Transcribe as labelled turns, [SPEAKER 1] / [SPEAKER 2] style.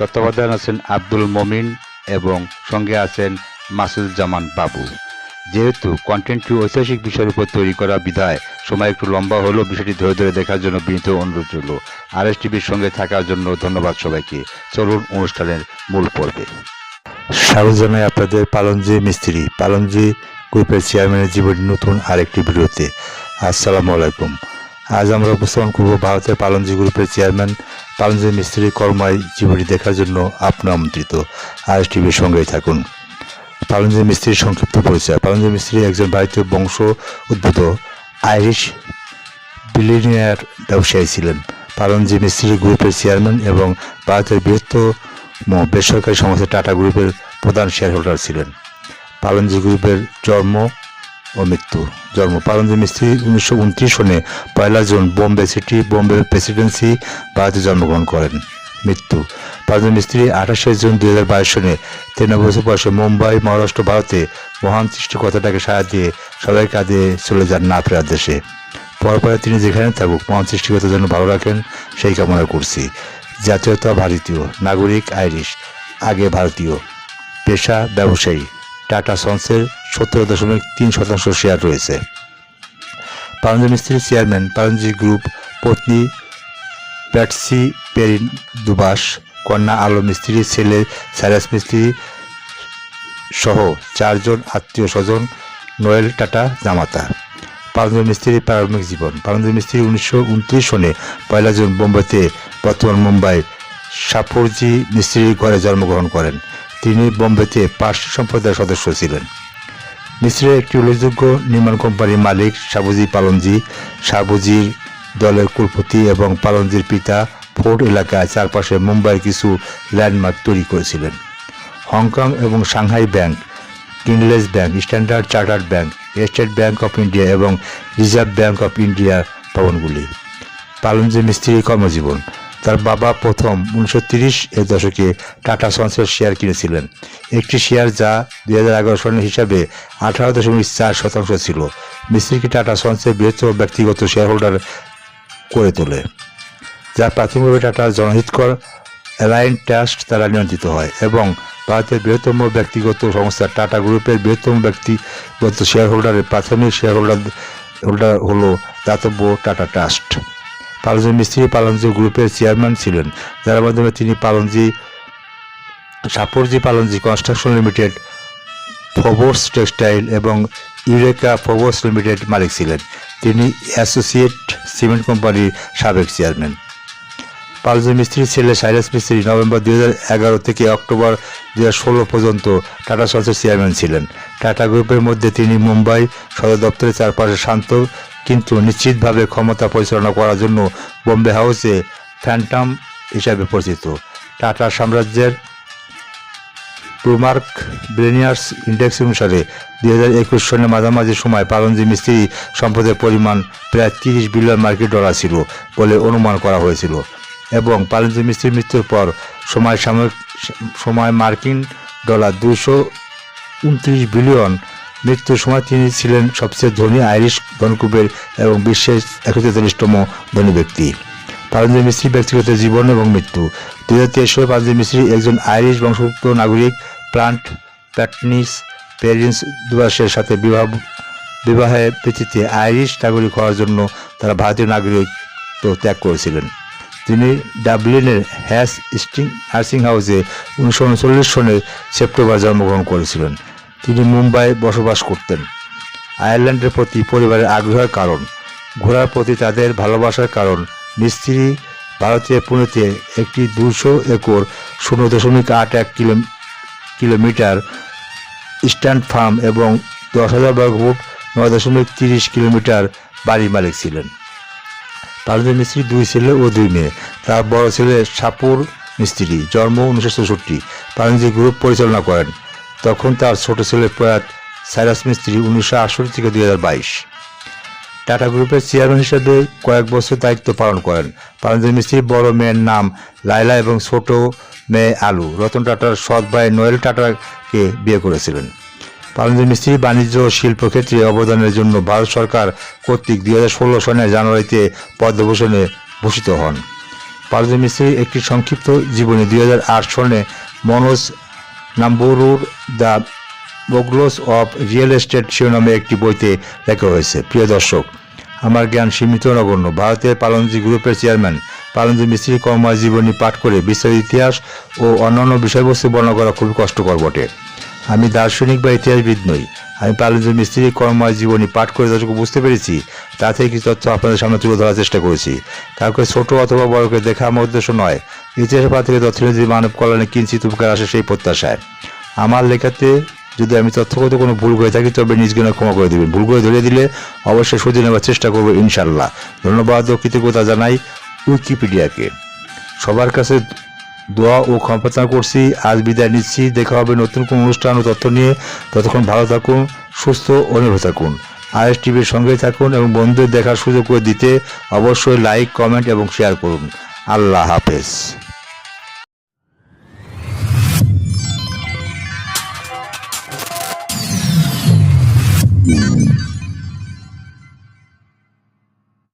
[SPEAKER 1] তত্ত্বাবধান আছেন আব্দুল মমিন এবং সঙ্গে আছেন মাসুদুজ্জামান বাবু। যেহেতু কন্টেন্টটি ঐতিহাসিক বিষয়ের উপর তৈরি করা বিধায়, সময় একটু লম্বা হলেও বিষয়টি ধরে ধরে দেখার জন্য বিনীত অনুরোধ রইল। আর এস টিভির সঙ্গে থাকার জন্য ধন্যবাদ সবাইকে। চলুন অনুষ্ঠানের মূল পর্বে। স্বাগত জানাই আপনাদের পালনজি মিস্ত্রি। পালনজি গ্রুপের চেয়ারম্যানের জীবনের নতুন আরেকটি ভিডিওতে। আসসালামু আলাইকুম। আজ আমরা উপস্থাপন করব ভারতের পালনজি গ্রুপের চেয়ারম্যান পালনজি মিস্ত্রি কর্মায় জীবনী দেখার জন্য আপনার আমন্ত্রিত। আর টিভির সঙ্গেই থাকুন। পালনজি মিস্ত্রির সংক্ষিপ্ত পরিচয়। পালনজি মিস্ত্রি একজন ভারতীয় বংশ উদ্ভূত। আইরিশ বিলিনিয়ার ব্যবসায়ী ছিলেন। পালনজি মিস্ত্রি গ্রুপের চেয়ারম্যান এবং ভারতের বৃহত্তম বেসরকারি সংস্থা টাটা গ্রুপের প্রধান শেয়ার হোল্ডার ছিলেন। পালনজি গ্রুপের জন্ম ও মৃত্যু। জন্ম পালনজি মিস্ত্রি উনিশশো উনত্রিশ সনে পয়লা June Bombay city, Bombay presidency, ভারতে জন্মগ্রহণ করেন। মৃত্যু। পালনজি মিস্ত্রি আঠাশে জুন দুই হাজার বাইশ সনে তেরো বছর বয়সে মুম্বাই, মহারাষ্ট্র, ভারতে মহান সৃষ্টিকর্তাটাকে সাহায্য দিয়ে সবাই কাঁদে চলে যান না ফেরার দেশে। পরপরে তিনি যেখানে থাকুক মহান সৃষ্টিকর্তার জন্য ভালো রাখেন, সেই কামনা করছি। জাতীয়তা ভারতীয়, নাগরিক, আইরিশ, আগে ভারতীয়, পেশা, ব্যবসায়ী, টাটা সন্সের সত্তর দশমিক তিন শতাংশ শেয়ার রয়েছে। পারঞ্জি মিস্ত্রির চেয়ারম্যান পারঞ্জি গ্রুপ পত্নী প্যাটসি পেরিন দুবাস, কন্যা আলো মিস্ত্রি, ছেলে সাইরাস মিস্ত্রি সহ চারজন আত্মীয় স্বজন, নোয়েল টাটা জামাতা। পারঞ্জি মিস্ত্রির প্রারম্ভিক জীবন। পারঞ্জি মিস্ত্রি উনিশশো উনত্রিশ সনে পয়লা জুন বোম্বেতে বর্তমান মুম্বাই সাপুরজি মিস্ত্রির ঘরে জন্মগ্রহণ করেন। তিনি বোম্বেতে পার্সি সম্প্রদায়ের সদস্য ছিলেন। মিস্ত্রির একটি উল্লেখযোগ্য নির্মাণ কোম্পানির মালিক সাবুজি পালনজি। সাবুজির দলের কুলপতি এবং পালনজির পিতা ফোর্ট এলাকায় চারপাশে মুম্বাইয়ের কিছু ল্যান্ডমার্ক তৈরি করেছিলেন। হংকং এবং Shanghai bank কিনলেস bank, standard chartered bank, state bank of India এবং রিজার্ভ ব্যাংক অফ ইন্ডিয়ার ভবনগুলি। পালনজি মিস্ত্রি কর্মজীবন। তার বাবা প্রথম উনিশশো এর দশকে টাটা সন্সের শেয়ার কিনেছিলেন। একটি শেয়ার যা দুই সনের হিসাবে আঠারো দশমিক চার শতাংশ ছিল। মিস্ত্রিকে টাটা সন্সের বৃহত্তম ব্যক্তিগত শেয়ার হোল্ডার করে তোলে, যা প্রাথমিকভাবে টাটা জনহিতকর অ্যালাইন ট্রাস্ট দ্বারা নিয়ন্ত্রিত হয় এবং ভারতের বৃহত্তম ব্যক্তিগত সংস্থা টাটা গ্রুপের বৃহত্তম ব্যক্তিগত শেয়ার হোল্ডারের প্রাথমিক শেয়ার হোল্ডার হোল্ডার হল দাতব্য টাটা ট্রাস্ট। পালনজি মিস্ত্রি পালনজি গ্রুপের চেয়ারম্যান ছিলেন, যার মাধ্যমে তিনি Pallonji Shapoorji Pallonji construction limited, Forbes textile এবং ইউরেকা ফোবোর্স লিমিটেড মালিক ছিলেন। তিনি অ্যাসোসিয়েট সিমেন্ট কোম্পানির সাবেক চেয়ারম্যান। পালজি মিস্ত্রির ছেলে সাইরাস মিস্ত্রি নভেম্বর এগারো থেকে অক্টোবর ষোলো পর্যন্ত টাটা সন্সের চেয়ারম্যান ছিলেন। টাটা গ্রুপের মধ্যে তিনি মুম্বাই সদর দপ্তরের চারপাশে শান্ত, কিন্তু নিশ্চিতভাবে ক্ষমতা পরিচালনা করার জন্য বোম্বে হাউসে ফ্যান্টাম হিসাবে পরিচিত। টাটা সাম্রাজ্যের ব্লুমার্ক ব্রেনিয়ার্স ইন্ডেক্স অনুসারে দুই হাজার একুশ সনের মাঝামাঝি সময় পালনজি মিস্ত্রি সম্পদের পরিমাণ প্রায় তিরিশ বিলিয়ন মার্কিন ডলার ছিল বলে অনুমান করা হয়েছিল। এবং পালনজি মিস্ত্রির মৃত্যুর পর সময় সাময়িক সময় মার্কিন ডলার দুশো উনত্রিশ বিলিয়ন মৃত্যুর সময় তিনি ছিলেন সবচেয়ে ধনী আইরিশ ধনকুবের এবং বিশ্বের একশো তেতাল্লিশতম ধনী ব্যক্তি। পারঞ্জি মিস্ত্রি ব্যক্তিগত জীবন এবং মৃত্যু। দুই হাজার তেইশ সালে পারঞ্জি মিস্ত্রি একজন আইরিশ বংশভুক্ত নাগরিক প্লান্ট প্যাটনিস প্যারিন্স দুবাসের সাথে বিবাহ, বিবাহের ভিত্তিতে আইরিশ নাগরিক হওয়ার জন্য তারা ভারতীয় নাগরিকত্ব ত্যাগ করেছিলেন। তিনি ডাবলিনের হ্যাস স্টিং নার্সিং হাউসে উনিশশো উনচল্লিশ সনে সেপ্টেম্বর জন্মগ্রহণ করেছিলেন। তিনি মুম্বাই বসবাস করতেন। আয়ারল্যান্ডের প্রতি পরিবারের আগ্রহের কারণ, ঘোড়ার প্রতি তাদের ভালোবাসার কারণ, মিস্ত্রি ভারতীয় পুনেতে একটি দুশো একর শূন্য দশমিক আট এক কিলো, কিলোমিটার স্ট্যান্ড ফার্ম এবং দশ হাজার বর্গফুট নয় দশমিক তিরিশ কিলোমিটার বাড়ির মালিক ছিলেন। পারভীন মিস্ত্রি, দুই ছেলে ও দুই মেয়ে। তার বড় ছেলে সাপুর
[SPEAKER 2] মিস্ত্রি, জন্ম উনিশশো চৌষট্টি। পালনজি গ্রুপ পরিচালনা করেন। তখন তার ছোট ছেলে প্রয়াত সাইরাস মিস্ত্রি উনিশশো আটষট্টি থেকে দুই হাজার বাইশ। টাটা গ্রুপের চেয়ারম্যান হিসেবে কয়েক বছর দায়িত্ব পালন করেন। পালনজি মিস্ত্রির বড় মেয়ের নাম লাইলা এবং ছোট মেয়ে আলু। রতন টাটার সৎ ভাই নোয়েল টাটাকে বিয়ে করেছিলেন। পালনজি মিস্ত্রি, বাণিজ্য ও শিল্প ক্ষেত্রে অবদানের জন্য ভারত সরকার কর্তৃক দুই হাজার ষোলো সনের জানুয়ারিতে পদ্মভূষণে ভূষিত হন। পালনজি মিস্ত্রির একটি সংক্ষিপ্ত জীবনী দুই হাজার আট সনে মনোজ নাম্বুরুর দ্য বগলোস অফ রিয়েল এস্টেট শিরোনামে একটি বইতে লেখা হয়েছে। প্রিয় দর্শক, আমার জ্ঞান সীমিত নগণ্য। ভারতের পালনজি গ্রুপের চেয়ারম্যান পালনজি মিস্ত্রি কর্মা জীবনী পাঠ করে বিশ্বের ইতিহাস ও অন্যান্য বিষয়বস্তু বর্ণনা করা খুবই কষ্টকর বটে। আমি দার্শনিক বা ইতিহাসবিদ নই। আমি পালনজি মিস্ত্রি কর্মময় জীবনী পাঠ করে যতটুকু বুঝতে পেরেছি, তা থেকে কিছু তথ্য আপনাদের সামনে তুলে ধরার চেষ্টা করেছি। কাউকে ছোট অথবা বড়কে দেখা আমার উদ্দেশ্য নয়। ইতিহাস পাঠ থেকে তথ্যনীতি মানব কল্যাণে কিঞ্চিত উপকার আসে সেই প্রত্যাশায়। আমার লেখাতে যদি আমি তথ্যগত কোনো ভুল করে থাকি, তবে নিজ জ্ঞানে ক্ষমা করে দেবেন। ভুল করে ধরে দিলে অবশ্যই শুধরে নেওয়ার চেষ্টা করব ইনশাল্লাহ ধন্যবাদ ও কৃতজ্ঞতা জানাই উইকিপিডিয়াকে। সবার কাছে দোয়া ও ক্ষমতা করছি। আজ বিদায় নিচ্ছি। দেখা হবে নতুন কোনো অনুষ্ঠান ও তথ্য নিয়ে। ততক্ষণ ভালো থাকুন, সুস্থ ও নির্ভর থাকুন। আইএস টিভির সঙ্গে থাকুন এবং বন্ধুদের দেখার সুযোগ করে দিতে অবশ্যই লাইক, কমেন্ট এবং শেয়ার করুন। আল্লাহ হাফেজ।